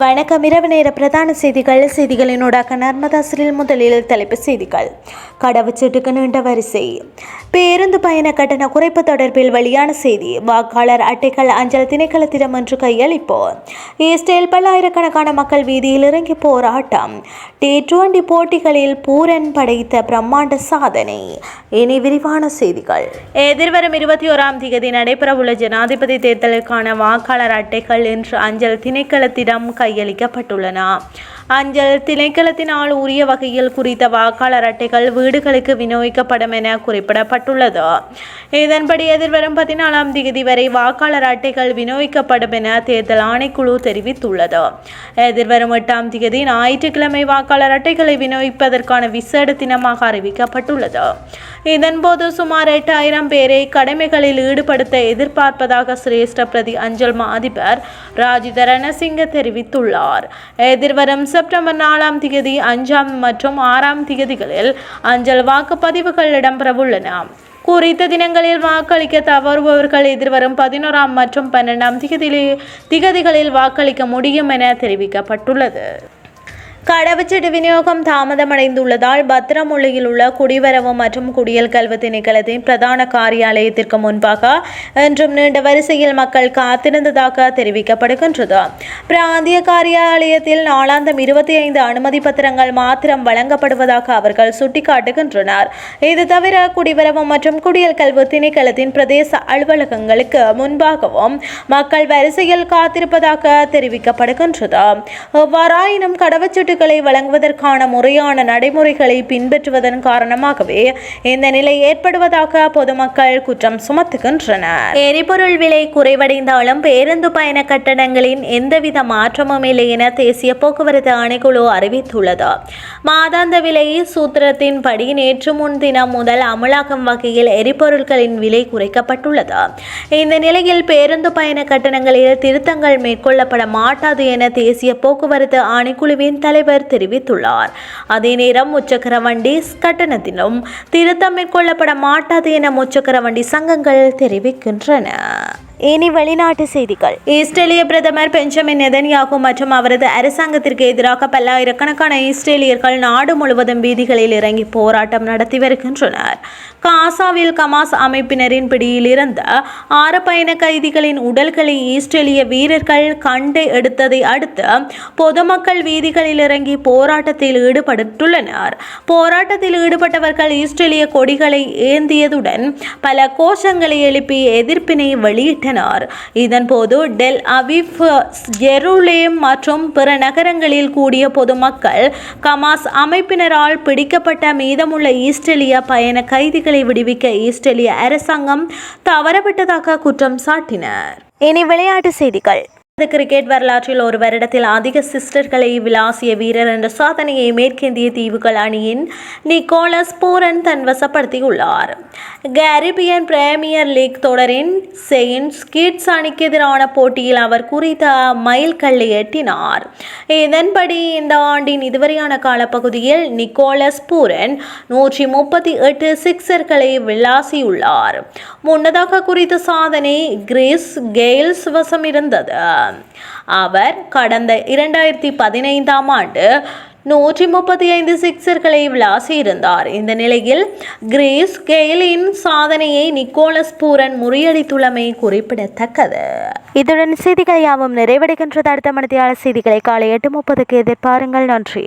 வணக்கம். இரவு நேர பிரதான செய்திகள். செய்திகளினூடாக நர்மதாசிரில் முதலில் தலைப்பு செய்திகள். கடவுச்சீட்டுக்கு நீண்ட வரிசை. பேருந்து பயண கட்டண குறைப்பு தொடர்பில் வெளியான செய்தி. வாக்காளர் அட்டைகள் அஞ்சல் திணைக்களத்திடம் என்று கையளிப்பு ஈஸ்டேல் பல்லாயிரக்கணக்கான மக்கள் வீதியில் இறங்கி போராட்டம். டி டுவெண்டி போட்டிகளில் பூரன் படைத்த பிரம்மாண்ட சாதனை. இனி விரிவான செய்திகள். எதிர்வரும் இருபத்தி ஓராம் தேதி நடைபெறவுள்ள ஜனாதிபதி தேர்தலுக்கான வாக்காளர் அட்டைகள் இன்று அஞ்சல் திணைக்களத்திடம் கையளிக்கப்பட்டுள்ளன. அஞ்சல் திணைக்களத்தினால் உரிய வகையில் குறித்த வாக்காளர் அட்டைகள் வீடுகளுக்கு விநியோகிக்கப்படும் என குறிப்பிடப்பட்டுள்ளது. இதன்படி எதிர்வரும் பதினாலாம் தேதி வரை வாக்காளர் அட்டைகள் விநியோகிக்கப்படும் என தேர்தல் ஆணைக்குழு தெரிவித்துள்ளது. எதிர்வரும் எட்டாம் தேதி ஞாயிற்றுக்கிழமை வாக்காளர் அட்டைகளை விநியோகிப்பதற்கான விசேட தினமாக அறிவிக்கப்பட்டுள்ளது. இதன்போது சுமார் எட்டாயிரம் பேரை கடமைகளில் ஈடுபடுத்த எதிர்பார்ப்பதாக சிரேஷ்ட பிரதி அஞ்சல் மா அதிபர் ராஜித ரணசிங்க தெரிவித்துள்ளார். எதிர்வரும் செப்டம்பர் நாலாம் தேதி அஞ்சாம் மற்றும் ஆறாம் தேதிகளில் அஞ்சல் வாக்குப்பதிவுகள் இடம்பெறவுள்ளன. குறித்த தினங்களில் வாக்களிக்க தவறுபவர்கள் எதிர்வரும் பதினோராம் மற்றும் பன்னெண்டாம் திகதியிலே திகதிகளில் வாக்களிக்க முடியும் என தெரிவிக்கப்பட்டுள்ளது. கடவுச்சீட்டு விநியோகம் தாமதமடைந்துள்ளதால் பத்திரமுள்ளியில் உள்ள குடிவரவு மற்றும் குடியல் கல்வி திணைக்களத்தின் பிரதான காரியாலயத்திற்கு முன்பாக இன்றும் நீண்ட வரிசையில் மக்கள் காத்திருந்ததாக தெரிவிக்கப்படுகின்றது. பிராந்திய காரியாலயத்தில் நாளாந்தம் இருபத்தி ஐந்து அனுமதி பத்திரங்கள் மாத்திரம் வழங்கப்படுவதாக அவர்கள் சுட்டிக்காட்டுகின்றனர். இது தவிர குடிவரவு மற்றும் குடியல் கல்வி திணைக்களத்தின் பிரதேச அலுவலகங்களுக்கு முன்பாகவும் மக்கள் வரிசையில் காத்திருப்பதாக தெரிவிக்கப்படுகின்றது. எவ்வாறாயினும் கடவுச்சீட்டு சீட்டுகளை வழங்குவதற்கான முறையான நடைமுறைகளை பின்பற்றுவதன் காரணமாகவே இந்த நிலை ஏற்படுவதாக பொதுமக்கள் குற்றம் சுமத்துகின்றனர். எரிபொருள் விலை குறைவடைந்தாலும் பேருந்து பயண கட்டணங்களின் எந்தவித மாற்றமும் இல்லை என தேசிய போக்குவரத்து ஆணைக்குழு அறிவித்துள்ளது. மாதாந்த விலை சூத்திரத்தின்படி நேற்று முன்தினம் முதல் அமலாக்கும் வகையில் எரிபொருட்களின் விலை குறைக்கப்பட்டுள்ளது. இந்த நிலையில் பேருந்து பயண கட்டணங்களில் திருத்தங்கள் மேற்கொள்ளப்பட மாட்டாது என தேசிய போக்குவரத்து ஆணைக்குழுவின் தலைவர் தலைவர் தெரிவித்துள்ளார். அதே நேரம் முச்சக்கர வண்டி கட்டணத்திலும் திருத்தம் மேற்கொள்ளப்பட மாட்டாது என முச்சக்கர வண்டி சங்கங்கள் தெரிவிக்கின்றன. இனி வெளிநாட்டு செய்திகள். இஸ்ரேலிய பிரதமர் பெஞ்சமின் நெதன்யாகு மற்றும் அவரது அரசாங்கத்திற்கு எதிராக பல்லாயிரக்கணக்கான இஸ்ரேலியர்கள் நாடு முழுவதும் வீதிகளில் இறங்கி போராட்டம் நடத்தி வருகின்றனர். காசாவில் கமாஸ் அமைப்பினரின் பிடியில் இருந்த ஆறு பயண கைதிகளின் உடல்களை இஸ்ரேலிய வீரர்கள் கண்டு எடுத்ததை அடுத்து பொதுமக்கள் வீதிகளில் இறங்கி போராட்டத்தில் ஈடுபட்டுள்ளனர். போராட்டத்தில் ஈடுபட்டவர்கள் இஸ்ரேலிய கொடிகளை ஏந்தியதுடன் பல கோஷங்களை எழுப்பி எதிர்ப்பினை வெளியிட்டனர். இதன் இதன்போது டெல் அவிஃப் ஜெருலேம் மற்றும் பிற நகரங்களில் கூடிய பொதுமக்கள் கமாஸ் அமைப்பினரால் பிடிக்கப்பட்ட மீதமுள்ள ஈஸ்ட்ரேலிய பயண கைதிகளை விடுவிக்க ஈஸ்ட்ரேலிய அரசாங்கம் தவறவிட்டதாக குற்றம் சாட்டினர். இனி விளையாட்டு செய்திகள். கிரிக்கெட் வரலாற்றில் ஒரு வருடத்தில் அதிக சிஸ்டர்களை விளாசிய வீரர் என்ற சாதனையை மேற்கிந்திய தீவுகள் அணியின் நிக்கோலஸ் பூரன் தன் வசப்படுத்தியுள்ளார். கேரிபியன் பிரீமியர் லீக் தொடரின் செயின்ஸ் கிட்ஸ் அணிக்கு எதிரான போட்டியில் அவர் குறித்த மைல்கல்லை எட்டினார். இதன்படி இந்த ஆண்டின் இதுவரையான காலப்பகுதியில் நிக்கோலஸ் பூரன் நூற்றி முப்பத்தி எட்டு சிக்சர்களை விளாசியுள்ளார். முன்னதாக குறித்த சாதனை கிரீஸ் கெயில்ஸ் வசம் இருந்தது. அவர் கடந்த இரண்டாயிரத்தி பதினைந்தாம் ஆண்டு நூற்றி முப்பத்தி ஐந்து சிக்சர்களை விளாசியிருந்தார். இந்த நிலையில் கிரேஸ் கெயிலின் சாதனையை நிக்கோலஸ் பூரன் முறியடித்துள்ளமை குறிப்பிடத்தக்கது. இதுடன் செய்திகள் யாவும் நிறைவடைகின்றது. அடுத்த மணித்தியாளர் செய்திகளை காலை எட்டு முப்பதுக்கு எதிர்பாருங்கள். நன்றி.